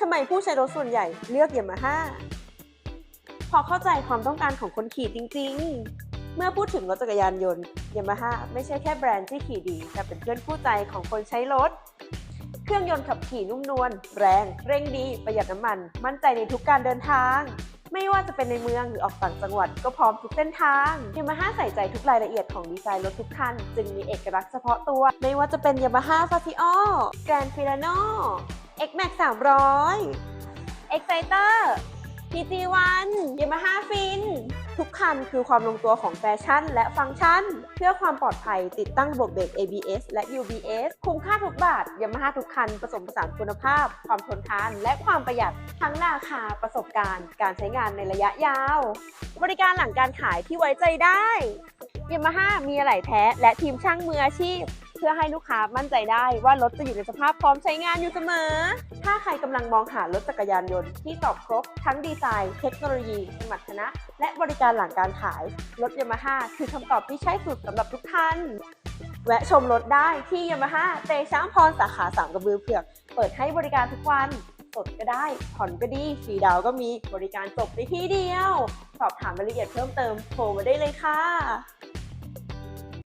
ทำไมผู้ใช้รถส่วนใหญ่เลือกยามาฮ่าพอเข้าใจความต้องการของคนขี่จริง ๆ เมื่อพูดถึงรถจักรยานยนต์ยามาฮ่าไม่ใช่แค่แบรนด์ที่ขี่ดี แต่เป็นเพื่อนคู่ใจของคนใช้รถ เครื่องยนต์ขับขี่นุ่มนวลแรง เร่งดี ประหยัดน้ำมัน มั่นใจในทุกการเดินทาง ไม่ว่าจะเป็นในเมืองหรือออกต่างจังหวัดก็พร้อมทุกเส้นทางยามาฮ่าใส่ใจทุกรายละเอียดของดีไซน์รถทุกคัน จึงมีเอกลักษณ์เฉพาะตัว ไม่ว่าจะเป็นยามาฮ่าฟาซิโอแกรนฟิลาโน X Max 300 Exciter PG1 Yamaha Fin ทุกคันคือความลงตัวของแฟชั่น และฟังก์ชัน เพื่อความปลอดภัยติดตั้งระบบเบรก ABS และ UBS คุ้มค่าทุกบาท Yamaha ทุกคันผสมผสานคุณภาพ ความทนทาน และความประหยัดทั้งราคาประสบการณ์ การใช้งานในระยะยาว บริการหลังการขายที่ไว้ใจได้ Yamaha มีอะไหล่แท้และทีมช่างมืออาชีพ เพื่อให้ลูกค้ามั่นใจได้ว่ารถจะอยู่ในสภาพพร้อมใช้งานอยู่เสมอ ถ้าใครกำลังมองหารถจักรยานยนต์ที่ตอบครบ ทั้งดีไซน์ เทคโนโลยี สมรรถนะ และบริการหลังการขาย รถยามาฮ่าคือคำตอบที่ใช่สุดสำหรับทุกท่านแวะชมรถได้ที่ยามาฮ่าเตช้างพรสาขาสามกระบือเผือก เปิดให้บริการทุกวัน สดก็ได้ ผ่อนก็ดีฟรีดาวก็มี บริการจบในที่เดียว สอบถามรายละเอียดเพิ่มเติมโทรมาได้เลยค่ะ